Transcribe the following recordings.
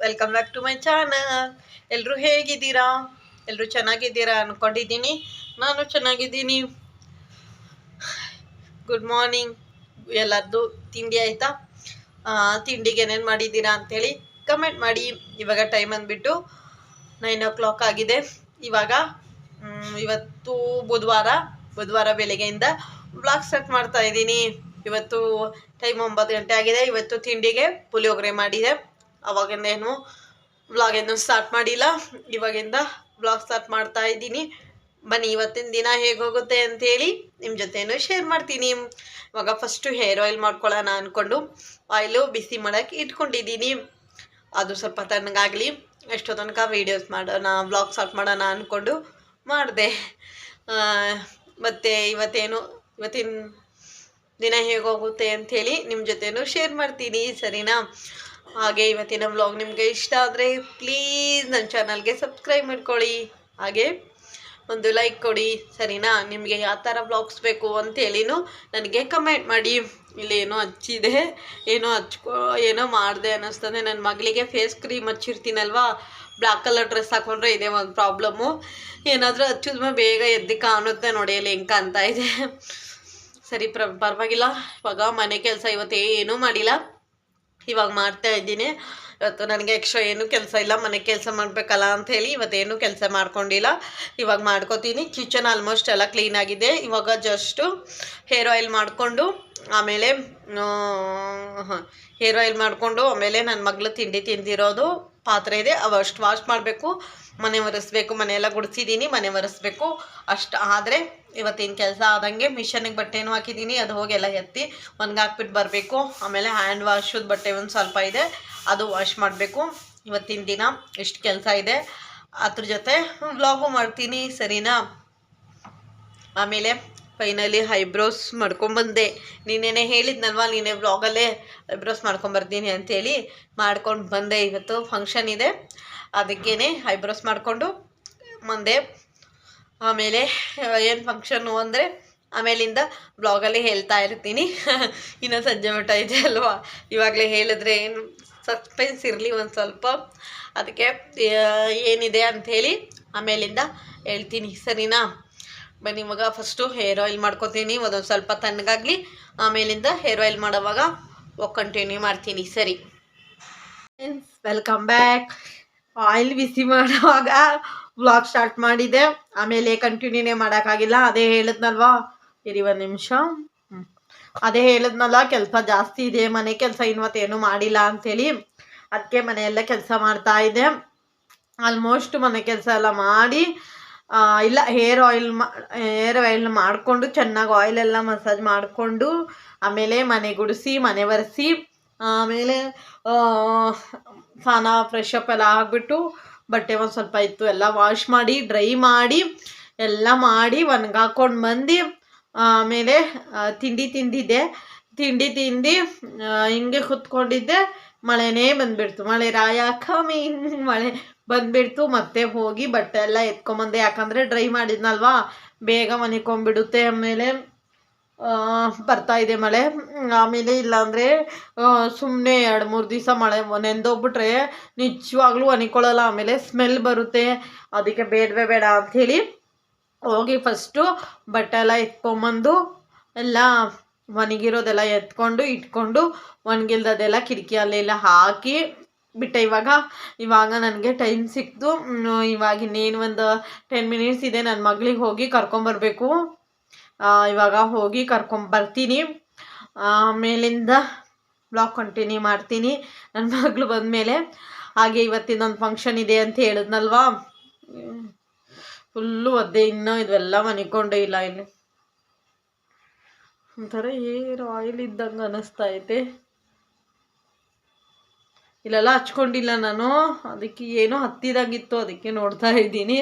Welcome back to my channel ಎಲ್ಲರೂ ಹೇಗಿದ್ದೀರಾ? ಎಲ್ಲರೂ ಚೆನ್ನಾಗಿದ್ದೀರಾ ಅಂದ್ಕೊಂಡಿದ್ದೀನಿ ನಾನು ಚೆನ್ನಾಗಿದ್ದೀನಿ. ಗುಡ್ ಮಾರ್ನಿಂಗ್ ಎಲ್ಲರದ್ದು ತಿಂಡಿ ಆಯಿತಾ? ತಿಂಡಿಗೆ ಏನೇನು ಮಾಡಿದ್ದೀರಾ ಅಂಥೇಳಿ ಕಮೆಂಟ್ ಮಾಡಿ. ಇವಾಗ ಟೈಮ್ ಅಂದ್ಬಿಟ್ಟು ನೈನ್ ಓ ಕ್ಲಾಕ್ ಆಗಿದೆ. ಇವಾಗ ಇವತ್ತು ಬುಧವಾರ ಬುಧವಾರ ಬೆಳಗ್ಗೆಯಿಂದ ಬ್ಲಾಗ್ ಸ್ಟಾರ್ಟ್ ಮಾಡ್ತಾ ಇದ್ದೀನಿ. ಇವತ್ತು ಟೈಮ್ ಒಂಬತ್ತು ಗಂಟೆ ಆಗಿದೆ. ಇವತ್ತು ತಿಂಡಿಗೆ ಪುಳಿಯೋಗರೆ ಮಾಡಿದೆ. ಅವಾಗಿಂದೇನು ವ್ಲಾಗ್ ಏನು ಸ್ಟಾರ್ಟ್ ಮಾಡಿಲ್ಲ. ಇವಾಗಿಂದ ಬ್ಲಾಗ್ ಸ್ಟಾರ್ಟ್ ಮಾಡ್ತಾ ಇದ್ದೀನಿ. ಬನ್ನಿ, ಇವತ್ತಿನ ದಿನ ಹೇಗೆ ಹೋಗುತ್ತೆ ಅಂತೇಳಿ ನಿಮ್ಮ ಜೊತೆನೂ ಶೇರ್ ಮಾಡ್ತೀನಿ. ಇವಾಗ ಫಸ್ಟು ಹೇರ್ ಆಯಿಲ್ ಮಾಡ್ಕೊಳ್ಳೋಣ ಅಂದ್ಕೊಂಡು ಆಯಿಲು ಬಿಸಿ ಮಾಡೋಕ್ಕೆ ಇಟ್ಕೊಂಡಿದ್ದೀನಿ. ಅದು ಸ್ವಲ್ಪ ತಣ್ಣಗಾಗಲಿ, ಎಷ್ಟೋ ತನಕ ವೀಡಿಯೋಸ್ ಮಾಡೋಣ ವ್ಲಾಗ್ ಸ್ಟಾರ್ಟ್ ಮಾಡೋಣ ಅಂದ್ಕೊಂಡು ಮಾಡಿದೆ. ಮತ್ತು ಇವತ್ತೇನು, ಇವತ್ತಿನ ದಿನ ಹೇಗೋಗುತ್ತೆ ಅಂಥೇಳಿ ನಿಮ್ಮ ಜೊತೆನೂ ಶೇರ್ ಮಾಡ್ತೀನಿ, ಸರಿನಾ? ಹಾಗೆ ಇವತ್ತಿನ ವ್ಲಾಗ್ ನಿಮಗೆ ಇಷ್ಟ ಆದರೆ ಪ್ಲೀಸ್ ನನ್ನ ಚಾನಲ್ಗೆ ಸಬ್ಸ್ಕ್ರೈಬ್ ಮಾಡ್ಕೊಳ್ಳಿ. ಹಾಗೆ ಒಂದು ಲೈಕ್ ಕೊಡಿ, ಸರಿನಾ? ನಿಮಗೆ ಯಾವ ಥರ ಬ್ಲಾಗ್ಸ್ ಬೇಕು ಅಂತೇಳಿನೂ ನನಗೆ ಕಮೆಂಟ್ ಮಾಡಿ. ಇಲ್ಲಿ ಏನೋ ಹಚ್ಚಿದೆ, ಏನೋ ಹಚ್ಕೊ, ಏನೋ ಮಾಡಿದೆ ಅನ್ನಿಸ್ತದೆ. ನನ್ನ ಮಗಳಿಗೆ ಫೇಸ್ ಕ್ರೀಮ್ ಹಚ್ಚಿರ್ತೀನಲ್ವಾ? ಬ್ಲ್ಯಾಕ್ ಕಲರ್ ಡ್ರೆಸ್ ಹಾಕೊಂಡ್ರೆ ಇದೆ ಒಂದು ಪ್ರಾಬ್ಲಮ್ಮು ಏನಾದರೂ ಹಚ್ಚಿದ್ಮೇಲೆ ಬೇಗ ಎದ್ದು ಕಾಣುತ್ತೆ ನೋಡಿ ಅಲ್ಲಿ ಹೆಂಗೆ ಕಾಣ್ತಾ ಇದೆ. ಸರಿ, ಪ್ರ, ಪರವಾಗಿಲ್ಲ. ಇವಾಗ ಮನೆ ಕೆಲಸ ಇವತ್ತು ಏನೂ ಮಾಡಿಲ್ಲ. ಇವಾಗ ಮಾಡ್ತಾ ಇದ್ದೀನಿ. ಇವತ್ತು ನನಗೆ ಎಕ್ಸ್ಟ್ರಾ ಏನೂ ಕೆಲಸ ಇಲ್ಲ, ಮನೆ ಕೆಲಸ ಮಾಡಬೇಕಲ್ಲ ಅಂಥೇಳಿ ಇವತ್ತೇನು ಕೆಲಸ ಮಾಡ್ಕೊಂಡಿಲ್ಲ. ಇವಾಗ ಮಾಡ್ಕೋತೀನಿ. ಕಿಚನ್ ಆಲ್ಮೋಸ್ಟ್ ಎಲ್ಲ ಕ್ಲೀನ್ ಆಗಿದೆ. ಇವಾಗ ಜಸ್ಟು ಹೇರ್ ಆಯಿಲ್ ಮಾಡಿಕೊಂಡು, ಆಮೇಲೆ ಹೇರ್ ಆಯಿಲ್ ಮಾಡಿಕೊಂಡು, ಆಮೇಲೆ ನನ್ನ ಮಗಳು ತಿಂಡಿ ತಿಂದಿರೋದು. ಪಾತ್ರೆ ಇದೆ. ಅವಷ್ಟು ವಾಶ್ ಮಾಡಬೇಕು. ಮನೆ ಒರೆಸ್ಬೇಕು. ಮನೆಯೆಲ್ಲ ಗುಡಿಸಿದ್ದೀನಿ ಮನೆ ಒರೆಸ್ಬೇಕು. ಅಷ್ಟು ಆದರೆ ಇವತ್ತಿನ ಕೆಲಸ ಆದಂಗೆ ಮಿಷನಿಗೆ ಬಟ್ಟೆನೂ ಹಾಕಿದ್ದೀನಿ ಅದು ಹೋಗಿ ಎಲ್ಲ ಎತ್ತಿ ಒಣಗಾಕ್ಬಿಟ್ಟು ಬರಬೇಕು. ಆಮೇಲೆ ಹ್ಯಾಂಡ್ ವಾಶದ ಬಟ್ಟೆ ಒಂದು ಸ್ವಲ್ಪ ಇದೆ. ಅದು ವಾಶ್ ಮಾಡಬೇಕು. ಇವತ್ತಿನ ದಿನ ಎಷ್ಟು ಕೆಲಸ ಇದೆ. ಅದ್ರ ಜೊತೆ ವ್ಲಾಗು ಮಾಡ್ತೀನಿ, ಸರಿನಾ? ಆಮೇಲೆ ಫೈನಲಿ ಐಬ್ರೋಸ್ ಮಾಡ್ಕೊಂಬಂದೆ. ನೀನೇನೆ ಹೇಳಿದ್ನಲ್ವಾ ನೀನೆ ವ್ಲಾಗಲ್ಲೇ ಐಬ್ರೋಸ್ ಮಾಡ್ಕೊಂಬರ್ತೀನಿ ಅಂಥೇಳಿ ಮಾಡ್ಕೊಂಡು ಬಂದೆ, ಇವತ್ತು ಫಂಕ್ಷನ್ ಇದೆ. ಅದಕ್ಕೇ ಹೈಬ್ರೋಸ್ ಮಾಡಿಕೊಂಡು ಬಂದೆ. ಆಮೇಲೆ, ಏನು ಫಂಕ್ಷನ್ನು ಅಂದರೆ, ಆಮೇಲಿಂದ ಬ್ಲಾಗಲ್ಲಿ ಹೇಳ್ತಾ ಇರ್ತೀನಿ. ಇನ್ನು ಸಂಜೆ ಮಟ್ಟ ಇದೆ ಅಲ್ವಾ? ಇವಾಗಲೇ ಹೇಳಿದ್ರೆ ಏನು ಸಸ್ಪೆನ್ಸ್ ಇರಲಿ ಒಂದು ಸ್ವಲ್ಪ. ಅದಕ್ಕೆ ಏನಿದೆ ಅಂಥೇಳಿ ಆಮೇಲಿಂದ ಹೇಳ್ತೀನಿ ಸರಿನಾ? ಬನ್ನಿ ಇವಾಗ ಫಸ್ಟು ಹೇರ್ ಆಯಿಲ್ ಮಾಡ್ಕೊತೀನಿ. ಅದೊಂದು ಸ್ವಲ್ಪ ತಣ್ಣಗಾಗಲಿ. ಆಮೇಲಿಂದ ಹೇರ್ ಆಯಿಲ್ ಮಾಡೋವಾಗ ಕಂಟಿನ್ಯೂ ಮಾಡ್ತೀನಿ. ಸರಿ. ವೆಲ್ಕಮ್ ಬ್ಯಾಕ್ ಆಯಿಲ್ ಬಿಸಿ ಮಾಡುವಾಗ ವ್ಲಾಗ್ ಸ್ಟಾರ್ಟ್ ಮಾಡಿದೆ. ಆಮೇಲೆ ಕಂಟಿನ್ಯೂನೇ ಮಾಡೋಕ್ಕಾಗಿಲ್ಲ. ಅದೇ ಹೇಳಿದ್ನಲ್ವಾ? ಇರಿ ಒಂದು ನಿಮಿಷ. ಅದೇ ಹೇಳಿದ್ನಲ್ಲ, ಕೆಲಸ ಜಾಸ್ತಿ ಇದೆ, ಮನೆ ಕೆಲಸ ಇವತ್ತೇನು ಮಾಡಿಲ್ಲ ಅಂಥೇಳಿ ಅದಕ್ಕೆ ಮನೆಯೆಲ್ಲ ಕೆಲಸ ಮಾಡ್ತಾ ಇದ್ದೆ. ಆಲ್ಮೋಸ್ಟ್ ಮನೆ ಕೆಲಸ ಎಲ್ಲ ಮಾಡಿ ಇಲ್ಲ ಹೇರ್ ಆಯಿಲ್ ಮಾ ಹೇರ್ ಆಯಿಲ್ ಮಾಡಿಕೊಂಡು ಚೆನ್ನಾಗಿ ಆಯಿಲ್ ಎಲ್ಲ ಮಸಾಜ್ ಮಾಡಿಕೊಂಡು ಆಮೇಲೆ ಮನೆ ಗುಡಿಸಿ, ಮನೆ ಒರೆಸಿ, ಆಮೇಲೆ ಸ್ನಾನ ಫ್ರೆಶ್ ಅಪ್ ಎಲ್ಲ ಆಗಿಬಿಟ್ಟು ಬಟ್ಟೆ ಒಂದು ಸ್ವಲ್ಪ ಇತ್ತು ಎಲ್ಲ ವಾಶ್ ಮಾಡಿ ಡ್ರೈ ಮಾಡಿ ಎಲ್ಲ ಮಾಡಿ ಒಣಗಾಕೊಂಡು ಬಂದು ಆಮೇಲೆ ತಿಂಡಿ ತಿಂದಿದ್ದೆ. ತಿಂಡಿ ತಿಂದು ಹಿಂಗೆ ಕುತ್ಕೊಂಡಿದ್ದೆ. ಮಳೆನೇ ಬಂದ್ಬಿಡ್ತು. ಮಳೆ ರಾಯ ಕಮ್ಮಿ. ಮಳೆ ಬಂದ್ಬಿಡ್ತು. ಮತ್ತೆ ಹೋಗಿ ಬಟ್ಟೆ ಎಲ್ಲ ಎತ್ಕೊಂಬಂದೆ. ಯಾಕಂದರೆ ಡ್ರೈ ಮಾಡಿದ್ನಲ್ವಾ? ಬೇಗ ಮನಿಕೊಂಬಿಡುತ್ತೆ ಆಮೇಲೆ ಬರ್ತಾ ಇದೆ ಮಳೆ. ಆಮೇಲೆ ಇಲ್ಲಾಂದರೆ ಸುಮ್ಮನೆ ಎರಡು ಮೂರು ದಿವಸ ಮಳೆ ನೆಂದೋಗ್ಬಿಟ್ರೆ ನಿಜವಾಗ್ಲೂ ಒನಿಕೊಳ್ಳಲ್ಲ ಆಮೇಲೆ ಸ್ಮೆಲ್ ಬರುತ್ತೆ. ಅದಕ್ಕೆ ಬೇಡವೇ ಬೇಡ ಅಂಥೇಳಿ ಹೋಗಿ ಫಸ್ಟು ಬಟ್ಟೆ ಎಲ್ಲ ಎತ್ಕೊಂಬಂದು, ಎಲ್ಲ ಒಣಗಿರೋದೆಲ್ಲ ಎತ್ಕೊಂಡು, ಇಟ್ಕೊಂಡು ಒಣಗಿಲ್ದದೆಲ್ಲ ಕಿಟಕಿಯಲ್ಲೆಲ್ಲ ಹಾಕಿ ಬಿಟ್ಟೆ. ಇವಾಗ ಇವಾಗ ನನಗೆ ಟೈಮ್ ಸಿಕ್ತು. ಇವಾಗ ಇನ್ನೇನು ಒಂದು ಟೆನ್ ಮಿನಿಟ್ಸ್ ಇದೆ. ನನ್ನ ಮಗಳಿಗೆ ಹೋಗಿ ಕರ್ಕೊಂಬರ್ಬೇಕು. ಇವಾಗ ಹೋಗಿ ಕರ್ಕೊಂಬರ್ತೀನಿ ಆಮೇಲಿಂದ ಬ್ಲಾಗ್ ಕಂಟಿನ್ಯೂ ಮಾಡ್ತೀನಿ. ನನ್ನ ಮಗಳು ಬಂದಮೇಲೆ ಹಾಗೆ ಇವತ್ತಿನೊಂದು ಫಂಕ್ಷನ್ ಇದೆ ಅಂತ ಹೇಳಿದ್ನಲ್ವಾ? ಫುಲ್ಲು ಒದ್ದೆ, ಇನ್ನೂ ಇದೆಲ್ಲ ಮನಿಕೊಂಡೇ ಇಲ್ಲ ಇಲ್ಲಿ. ಒಂಥರ ಏರ್ ಆಯಿಲ್ ಇದ್ದಂಗೆ ಅನ್ನಿಸ್ತಾ ಐತೆ. ಇಲ್ಲೆಲ್ಲ ಹಚ್ಕೊಂಡಿಲ್ಲ ನಾನು. ಅದಕ್ಕೆ ಏನೋ ಹತ್ತಿದಾಗಿತ್ತು, ಅದಕ್ಕೆ ನೋಡ್ತಾ ಇದ್ದೀನಿ.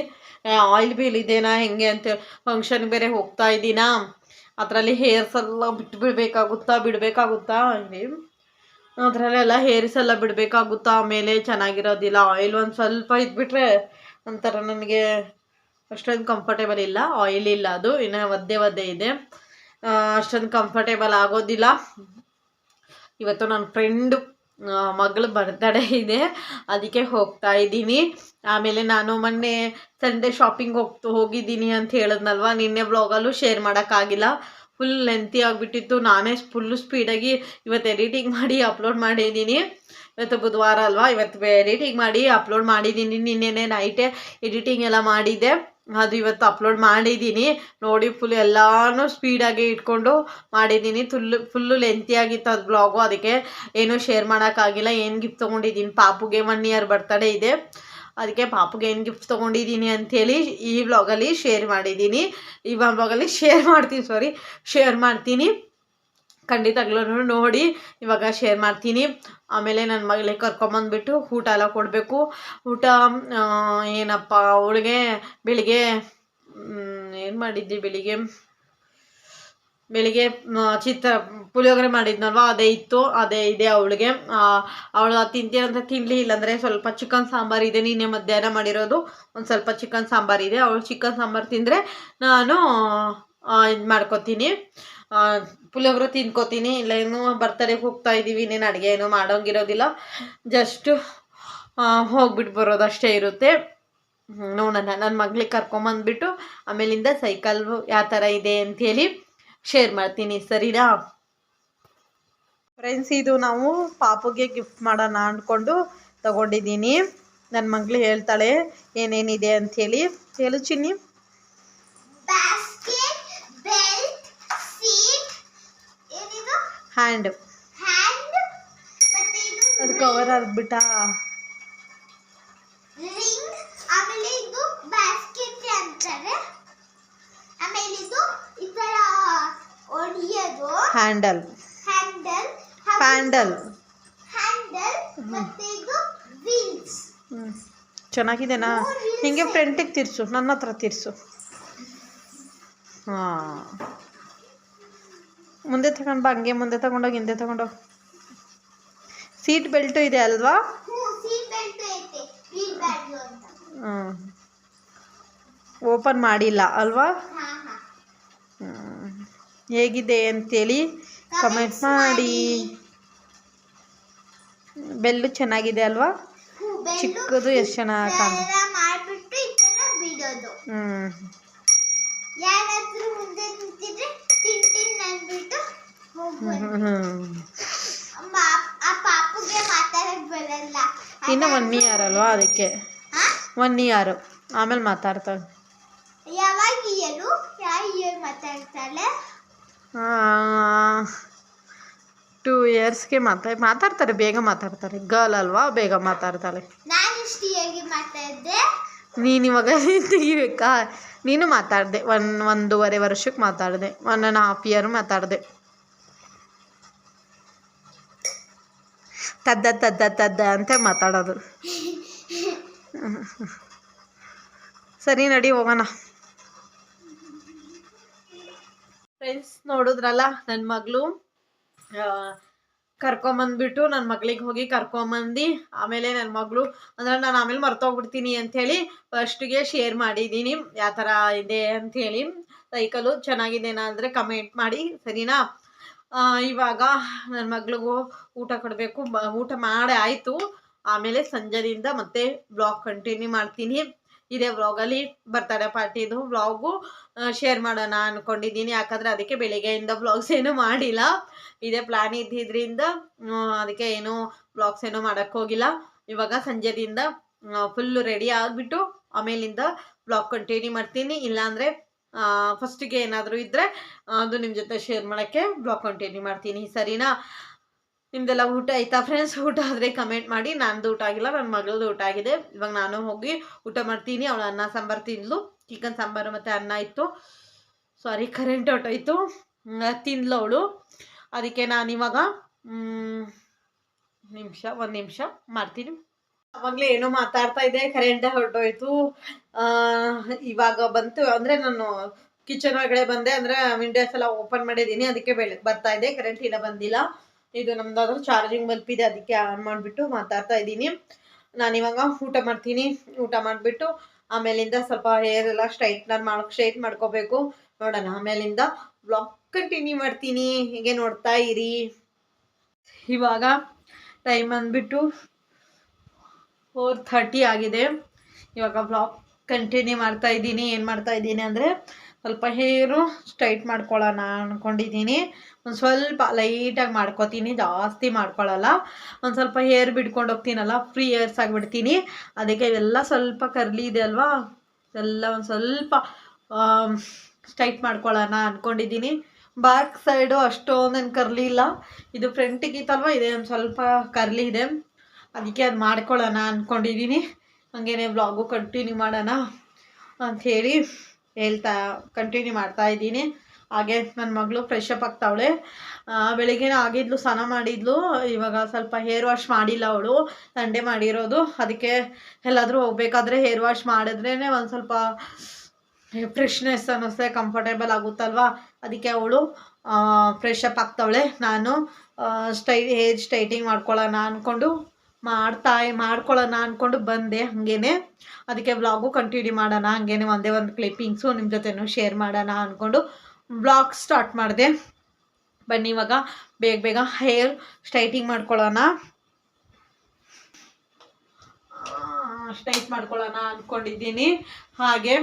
ಆಯಿಲ್ ಬೀಳಿದೇನಾ, ಹೆಂಗೆ ಅಂತೇಳಿ ಫಂಕ್ಷನ್ ಬೇರೆ ಹೋಗ್ತಾ ಇದ್ದೀನಾ? ಅದರಲ್ಲಿ ಹೇರ್ಸ್ ಎಲ್ಲ ಬಿಟ್ಟು ಬಿಡಬೇಕಾಗುತ್ತಾ ಬಿಡಬೇಕಾಗುತ್ತಾ? ಇಲ್ಲಿ ಅದರಲ್ಲೆಲ್ಲ ಹೇರ್ಸ್ ಎಲ್ಲ ಬಿಡಬೇಕಾಗುತ್ತಾ? ಆಮೇಲೆ ಚೆನ್ನಾಗಿರೋದಿಲ್ಲ. ಆಯಿಲ್ ಒಂದು ಸ್ವಲ್ಪ ಇದ್ಬಿಟ್ರೆ ಒಂಥರ ನನಗೆ ಅಷ್ಟೊಂದು ಕಂಫರ್ಟೇಬಲ್ ಇಲ್ಲ ಆಯಿಲ್ ಇಲ್ಲ ಅದು, ಇನ್ನು ಒದ್ದೆ ಒದ್ದೆ ಇದೆ. ಅಷ್ಟೊಂದು ಕಂಫರ್ಟೇಬಲ್ ಆಗೋದಿಲ್ಲ. ಇವತ್ತು ನನ್ನ ಫ್ರೆಂಡು ಮಗಳು ಬರ್ತಡೇ ಇದೆ, ಅದಕ್ಕೆ ಹೋಗ್ತಾ ಇದ್ದೀನಿ. ಆಮೇಲೆ ನಾನು ಮೊನ್ನೆ ಸಂಡೇ ಶಾಪಿಂಗ್ ಹೋಗ್ತು, ಹೋಗಿದ್ದೀನಿ ಅಂತ ಹೇಳಿದ್ನಲ್ವ? ನಿನ್ನೆ ಬ್ಲಾಗಲ್ಲೂ ಶೇರ್ ಮಾಡೋಕ್ಕಾಗಿಲ್ಲ. ಫುಲ್ ಲೆಂತಿ ಆಗಿಬಿಟ್ಟಿತ್ತು. ನಾನೇ ಫುಲ್ಲು ಸ್ಪೀಡಾಗಿ ಇವತ್ತು ಎಡಿಟಿಂಗ್ ಮಾಡಿ ಅಪ್ಲೋಡ್ ಮಾಡಿದ್ದೀನಿ. ಇವತ್ತು ಬುಧವಾರ ಅಲ್ವಾ? ಇವತ್ತು ಎಡಿಟಿಂಗ್ ಮಾಡಿ ಅಪ್ಲೋಡ್ ಮಾಡಿದ್ದೀನಿ ನಿನ್ನೆನೆ ನೈಟೇ ಎಡಿಟಿಂಗ್ ಎಲ್ಲ ಮಾಡಿದ್ದೆ. ಅದು ಇವತ್ತು ಅಪ್ಲೋಡ್ ಮಾಡಿದ್ದೀನಿ ನೋಡಿ ಫುಲ್ ಎಲ್ಲಾನು ಸ್ಪೀಡಾಗಿ ಇಟ್ಕೊಂಡು ಮಾಡಿದ್ದೀನಿ ಫುಲ್ಲು ಫುಲ್ಲು ಲೆಂತಿಯಾಗಿತ್ತು ಅದು ಬ್ಲಾಗು ಅದಕ್ಕೆ ಏನೂ ಶೇರ್ ಮಾಡೋಕ್ಕಾಗಿಲ್ಲ ಏನು ಗಿಫ್ಟ್ ತೊಗೊಂಡಿದ್ದೀನಿ ಪಾಪುಗೆ ಒನ್ ಇಯರ್ ಬರ್ತಡೇ ಇದೆ. ಅದಕ್ಕೆ ಪಾಪುಗೆ ಏನು ಗಿಫ್ಟ್ ತೊಗೊಂಡಿದ್ದೀನಿ ಅಂಥೇಳಿ ಈ ಬ್ಲಾಗಲ್ಲಿ ಶೇರ್ ಮಾಡಿದ್ದೀನಿ ಈ ಬ್ಲಾಗಲ್ಲಿ ಶೇರ್ ಮಾಡ್ತೀನಿ ಸಾರಿ ಶೇರ್ ಮಾಡ್ತೀನಿ. ಖಂಡಿತಗ್ಲೂ ನೋಡಿ. ಇವಾಗ ಶೇರ್ ಮಾಡ್ತೀನಿ. ಆಮೇಲೆ ನನ್ನ ಮಗಳಿಗೆ ಕರ್ಕೊಂಬಂದ್ಬಿಟ್ಟು ಊಟ ಎಲ್ಲ ಕೊಡಬೇಕು. ಊಟ ಏನಪ್ಪ, ಅವಳಿಗೆ ಬೆಳಿಗ್ಗೆ ಏನು ಮಾಡಿದ್ದೆ ಬೆಳಿಗ್ಗೆ? ಬೆಳಿಗ್ಗೆ ಚಿತ್ರ, ಪುಳಿಯೋಗರೆ ಮಾಡಿದ್ನಲ್ವ? ಅದೇ ಇತ್ತು, ಅದೇ ಇದೆ ಅವಳಿಗೆ. ಅವಳು ತಿಂತೀನಂತ ತಿನ್ನಲಿ ಇಲ್ಲಾಂದರೆ ಸ್ವಲ್ಪ ಚಿಕನ್ ಸಾಂಬಾರು ಇದೆ, ನಿನ್ನೆ ಮಧ್ಯಾಹ್ನ ಮಾಡಿರೋದು. ಒಂದು ಸ್ವಲ್ಪ ಚಿಕನ್ ಸಾಂಬಾರು ಇದೆ. ಅವಳು ಚಿಕನ್ ಸಾಂಬಾರು ತಿಂದರೆ ನಾನು ಇದು ಮಾಡ್ಕೊತೀನಿ. ಪುಳಿಯೋಗರೆ ತಿನ್ಕೋತೀನಿ. ಇಲ್ಲ, ಇನ್ನೂ ಬರ್ತಡೇಗೆ ಹೋಗ್ತಾ ಇದ್ದೀವಿ ಇನ್ನೇನು ಅಡುಗೆ ಏನು ಮಾಡೋಂಗಿರೋದಿಲ್ಲ. ಜಸ್ಟು ಹೋಗ್ಬಿಟ್ಟು ಬರೋದಷ್ಟೇ ಇರುತ್ತೆ. ನೋಡೋಣ. ನನ್ನ ಮಗಳಿಗೆ ಕರ್ಕೊಂಬಂದ್ಬಿಟ್ಟು ಆಮೇಲಿಂದ ಸೈಕಲ್ ಯಾವ ಥರ ಇದೆ ಅಂಥೇಳಿ ಶೇರ್ ಮಾಡ್ತೀನಿ. ಸರಿನಾ? ಫ್ರೆಂಡ್ಸ್ ಇದು ನಾವು ಪಾಪುಗೆ ಗಿಫ್ಟ್ ಮಾಡೋಣ ಅಂದ್ಕೊಂಡು ತಗೊಂಡಿದ್ದೀನಿ. ನನ್ನ ಮಗಳು ಹೇಳ್ತಾಳೆ, ಏನೇನಿದೆ ಅಂಥೇಳಿ ಹೇಳು ಚಿನ್ನಿ. ಹ್ಯಾಂಡ್ ಅದು ಕವರ್ ರಿಂಗ್ ಆಮೇಲೆ ಇದು ಬ್ಯಾಸ್ಕೆಟ್ ಅಂತಾರೆ. ಆಮೇಲೆ ಇದು ಈ ತರ ಒಡೆಯೋದು. ಹ್ಯಾಂಡಲ್ ಹ್ಯಾಂಡಲ್ ಪ್ಯಾಂಡಲ್ ಹ್ಯಾಂಡಲ್ ಮತ್ತೆ ಇದು ವೀಲ್ಸ್ ಹ್ಞೂ ಚೆನ್ನಾಗಿದೆನಾ? ಹಿಂಗೆ ಫ್ರಂಟಿಗೆ ತಿರ್ಸು ನನ್ನ ಹತ್ರ ತಿರ್ಸು. ಹಾಂ. ಮುಂದೆ ತಗೊಂಡು ಬಾ ಹಂಗೆ ಮುಂದೆ ತಗೊಂಡೋಗಿ ಹಿಂದೆ ತಗೊಂಡೋಗಿ ಸೀಟ್ ಬೆಲ್ಟು ಇದೆ ಅಲ್ವಾ? ಓಪನ್ ಮಾಡಿಲ್ಲ ಅಲ್ವಾ. ಹೇಗಿದೆ ಅಂತೇಳಿ ಕಮೆಂಟ್ ಮಾಡಿ. ಬೆಲ್ಲು ಚೆನ್ನಾಗಿದೆ ಅಲ್ವಾ? ಚಿಕ್ಕದು ಎಷ್ಟು ಚೆನ್ನಾಗಿ ಹ್ಞೂ ಇನ್ನು ಒನ್ ಇಯರ್ ಅಲ್ವಾ ಅದಕ್ಕೆ? ಒನ್ ಇಯರು ಆಮೇಲೆ ಮಾತಾಡ್ತಾಳೆ. ಯಾವಾಗ ಇಯರು ಯಾವ ಇಯರ್ ಮಾತಾಡ್ತಾಳೆ? ಟೂ ಇಯರ್ಸ್ಗೆ ಮಾತಾ ಮಾತಾಡ್ತಾರೆ ಬೇಗ ಮಾತಾಡ್ತಾರೆ. ಗರ್ಲ್ ಅಲ್ವಾ ಬೇಗ ಮಾತಾಡ್ತಾಳೆ. ನೀನು ಇವಾಗ ತೆಗಿಬೇಕಾ ನೀನು ಮಾತಾಡಿದೆ. ಒನ್ ಒಂದೂವರೆ ವರ್ಷಕ್ಕೆ ಮಾತಾಡಿದೆ. ಒನ್ ಆ್ಯಂಡ್ ಹಾಫ್ ಇಯರ್ ಮಾತಾಡಿದೆ. ತದ್ದ ತದ್ದ ತದ್ದ ಅಂತ ಮಾತಾಡೋದು. ಸರಿ, ನಡಿ, ಹೋಗೋಣ. ಫ್ರೆಂಡ್ಸ್ ನೋಡಿದ್ರಲ್ಲ ನನ್ನ ಮಗಳು ಕರ್ಕೊಂಬಂದ್ಬಿಟ್ಟು ನನ್ನ ಮಗಳಿಗೆ ಹೋಗಿ ಕರ್ಕೊಂಬಂದು, ಆಮೇಲೆ ನನ್ನ ಮಗಳು, ಅಂದ್ರೆ ನಾನು ಆಮೇಲೆ ಮರ್ತೋಗ್ಬಿಡ್ತೀನಿ ಅಂಥೇಳಿ ಫಸ್ಟಿಗೆ ಶೇರ್ ಮಾಡಿದ್ದೀನಿ ಯಾವ ಥರ ಇದೆ ಅಂಥೇಳಿ. ಸೈಕಲು ಚೆನ್ನಾಗಿದೆನಾ ಅಂದರೆ ಕಮೆಂಟ್ ಮಾಡಿ, ಸರಿನಾ? ಇವಾಗ ನನ್ನ ಮಗಳಿಗೂ ಊಟ ಕೊಡಬೇಕು. ಊಟ ಮಾಡಿ ಆಯಿತು. ಆಮೇಲೆ ಸಂಜೆಯಿಂದ ಮತ್ತೆ ಬ್ಲಾಗ್ ಕಂಟಿನ್ಯೂ ಮಾಡ್ತೀನಿ. ಇದೇ ವ್ಲಾಗಲ್ಲಿ ಬರ್ತಡೇ ಪಾರ್ಟಿದು ವ್ಲಾಗು ಶೇರ್ ಮಾಡೋಣ ಅಂದ್ಕೊಂಡಿದ್ದೀನಿ ಯಾಕಂದರೆ ಅದಕ್ಕೆ ಬೆಳಿಗ್ಗೆಯಿಂದ ವ್ಲಾಗ್ಸ್ ಏನೂ ಮಾಡಿಲ್ಲ. ಇದೇ ಪ್ಲ್ಯಾನ್ ಇದ್ದಿದ್ದರಿಂದ ಅದಕ್ಕೆ ಏನೂ ವ್ಲಾಗ್ಸ್ ಏನೂ ಮಾಡೋಕ್ಕೆ ಹೋಗಿಲ್ಲ. ಇವಾಗ ಸಂಜೆದಿಂದ ಫುಲ್ಲು ರೆಡಿ ಆಗಿಬಿಟ್ಟು ಆಮೇಲಿಂದ ಬ್ಲಾಗ್ ಕಂಟಿನ್ಯೂ ಮಾಡ್ತೀನಿ. ಇಲ್ಲಾಂದರೆ ಫಸ್ಟಿಗೆ ಏನಾದರೂ ಇದ್ದರೆ ಅದು ನಿಮ್ಮ ಜೊತೆ ಶೇರ್ ಮಾಡೋಕ್ಕೆ ಬ್ಲಾಗ್ ಕಂಟಿನ್ಯೂ ಮಾಡ್ತೀನಿ, ಸರಿನಾ? ನಿಮ್ದೆಲ್ಲ ಊಟ ಆಯ್ತಾ ಫ್ರೆಂಡ್ಸ್ ಊಟ ಆದರೆ ಕಮೆಂಟ್ ಮಾಡಿ. ನಂದು ಊಟ ಆಗಿಲ್ಲ ನನ್ನ ಮಗಳದ್ದು ಊಟ ಆಗಿದೆ. ಇವಾಗ ನಾನು ಹೋಗಿ ಊಟ ಮಾಡ್ತೀನಿ. ಅವಳು ಅನ್ನ ಸಾಂಬಾರು ತಿಂದ್ಲು. ಚಿಕನ್ ಸಾಂಬಾರು ಮತ್ತು ಅನ್ನ ಇತ್ತು. ಸಾರಿ ಕರೆಂಟ್ ಹೊಟ್ಟೋಯ್ತು ತಿಂದ್ಲು ಅವಳು. ಅದಕ್ಕೆ ನಾನು ಇವಾಗ ನಿಮಿಷ, ಒಂದು ನಿಮಿಷ, ಮಾಡ್ತೀನಿ. ಅವಾಗಲೇ ಏನೋ ಮಾತಾಡ್ತಾ ಇದ್ದೆ ಕರೆಂಟ್ ಹೊರಟೋಯ್ತು. ಇವಾಗ ಬಂತು. ಅಂದ್ರೆ ನಾನು ಕಿಚನ್ ಒಳಗಡೆ ಬಂದೆ. ಅಂದ್ರೆ ವಿಂಡೋಸ್ ಎಲ್ಲ ಓಪನ್ ಮಾಡಿದ್ದೀನಿ. ಅದಕ್ಕೆ ಬೆಳೆ ಬರ್ತಾ ಇದೆ ಕರೆಂಟ್ ಇಲ್ಲ, ಬಂದಿಲ್ಲ. ಇದು ನಮ್ದಾದ್ರೂ ಚಾರ್ಜಿಂಗ್ ಬಲ್ಪ್ ಇದೆ. ಅದಕ್ಕೆ ಆನ್ ಮಾಡಿಬಿಟ್ಟು ಮಾತಾಡ್ತಾ ಇದ್ದೀನಿ. ಇವಾಗ ಊಟ ಮಾಡ್ತೀನಿ. ಊಟ ಮಾಡಿಬಿಟ್ಟು ಆಮೇಲಿಂದ ಸ್ವಲ್ಪ ಹೇರ್ ಎಲ್ಲ ಸ್ಟ್ರೈಟ್ನರ್ ಮಾಡಿ ಸ್ಟ್ರೈಟ್ ಮಾಡ್ಕೋಬೇಕು. ನೋಡೋಣ. ಆಮೇಲಿಂದ ಬ್ಲಾಗ್ ಕಂಟಿನ್ಯೂ ಮಾಡ್ತೀನಿ. ಹೀಗೆ ನೋಡ್ತಾ ಇರಿ. ಇವಾಗ ಟೈಮ್ ಅಂದ್ಬಿಟ್ಟು ಫೋರ್ ಥರ್ಟಿ ಆಗಿದೆ. ಇವಾಗ ಬ್ಲಾಗ್ ಕಂಟಿನ್ಯೂ ಮಾಡ್ತಾ ಇದ್ದೀನಿ. ಏನು ಮಾಡ್ತಾ ಇದ್ದೀನಿ ಅಂದರೆ ಸ್ವಲ್ಪ ಹೇರು ಸ್ಟ್ರೈಟ್ ಮಾಡ್ಕೊಳ್ಳೋಣ ಅಂದ್ಕೊಂಡಿದ್ದೀನಿ ಒಂದು ಸ್ವಲ್ಪ ಲೈಟಾಗಿ ಮಾಡ್ಕೊತೀನಿ, ಜಾಸ್ತಿ ಮಾಡ್ಕೊಳ್ಳಲ್ಲ ಒಂದು ಸ್ವಲ್ಪ ಹೇರ್ ಬಿಡ್ಕೊಂಡು ಹೋಗ್ತೀನಲ್ಲ ಫ್ರೀ ಹೇರ್ಸ್ ಆಗಿಬಿಡ್ತೀನಿ. ಅದಕ್ಕೆ ಇವೆಲ್ಲ ಸ್ವಲ್ಪ ಕರ್ಲಿ ಇದೆ ಅಲ್ವಾ? ಎಲ್ಲ ಒಂದು ಸ್ವಲ್ಪ ಸ್ಟ್ರೈಟ್ ಮಾಡ್ಕೊಳ್ಳೋಣ ಅಂದ್ಕೊಂಡಿದ್ದೀನಿ ಬ್ಯಾಕ್ ಸೈಡು ಅಷ್ಟೊಂದೇನು ಕರ್ಲಿ ಇಲ್ಲ. ಇದು ಫ್ರಂಟಿಗಿತ್ತಲ್ವ ಇದೆ ಒಂದು ಸ್ವಲ್ಪ ಕರ್ಲಿ ಇದೆ. ಅದಕ್ಕೆ ಅದು ಮಾಡ್ಕೊಳ್ಳೋಣ ಅಂದ್ಕೊಂಡಿದ್ದೀನಿ ಹಂಗೇನೆ ಬ್ಲಾಗು ಕಂಟಿನ್ಯೂ ಮಾಡೋಣ ಅಂಥೇಳಿ ಹೇಳ್ತಾ ಕಂಟಿನ್ಯೂ ಮಾಡ್ತಾ ಇದ್ದೀನಿ. ಹಾಗೆ ನನ್ನ ಮಗಳು ಫ್ರೆಶ್ ಅಪ್ ಆಗ್ತಾವಳೆ. ಬೆಳಿಗ್ಗೆನೇ ಆಗಿದ್ಲು, ಸ್ನಾನ ಮಾಡಿದ್ಲು. ಇವಾಗ ಸ್ವಲ್ಪ ಹೇರ್ ವಾಶ್ ಮಾಡಿಲ್ಲ ಅವಳು. ತಂಡೆ ಮಾಡಿರೋದು. ಅದಕ್ಕೆ ಎಲ್ಲಾದರೂ ಹೋಗ್ಬೇಕಾದ್ರೆ ಹೇರ್ ವಾಶ್ ಮಾಡಿದ್ರೇ ಒಂದು ಸ್ವಲ್ಪ ಫ್ರೆಶ್ನೆಸ್ ಅನ್ನಿಸ್ತೆ ಕಂಫರ್ಟೇಬಲ್ ಆಗುತ್ತಲ್ವಾ? ಅದಕ್ಕೆ ಅವಳು ಫ್ರೆಶ್ ಅಪ್ ಆಗ್ತಾವಳೆ. ನಾನು ಸ್ಟೈ ಹೇರ್ ಸ್ಟ್ರೈಟಿಂಗ್ ಮಾಡ್ಕೊಳ್ಳೋಣ ಅಂದ್ಕೊಂಡು ಮಾಡ್ತಾ ಮಾಡ್ಕೊಳ್ಳೋಣ ಅಂದ್ಕೊಂಡು ಬಂದೆ ಹಾಗೇನೆ. ಅದಕ್ಕೆ ವ್ಲಾಗು ಕಂಟಿನ್ಯೂ ಮಾಡೋಣ, ಹಾಗೇನೆ ಒಂದೇ ಒಂದು ಕ್ಲಿಪ್ಪಿಂಗ್ಸು ನಿಮ್ಮ ಜೊತೆನೂ ಶೇರ್ ಮಾಡೋಣ ಅಂದ್ಕೊಂಡು ಬ್ಲಾಗ್ ಸ್ಟಾರ್ಟ್ ಮಾಡಿದೆ. ಬನ್ನಿ ಇವಾಗ ಬೇಗ ಬೇಗ ಹೇರ್ ಸ್ಟ್ರೈಟಿಂಗ್ ಮಾಡ್ಕೊಳ್ಳೋಣ. ಸ್ಟ್ರೈಟ್ ಮಾಡ್ಕೊಳ್ಳೋಣ ಅಂದ್ಕೊಂಡಿದ್ದೀನಿ ಹಾಗೆ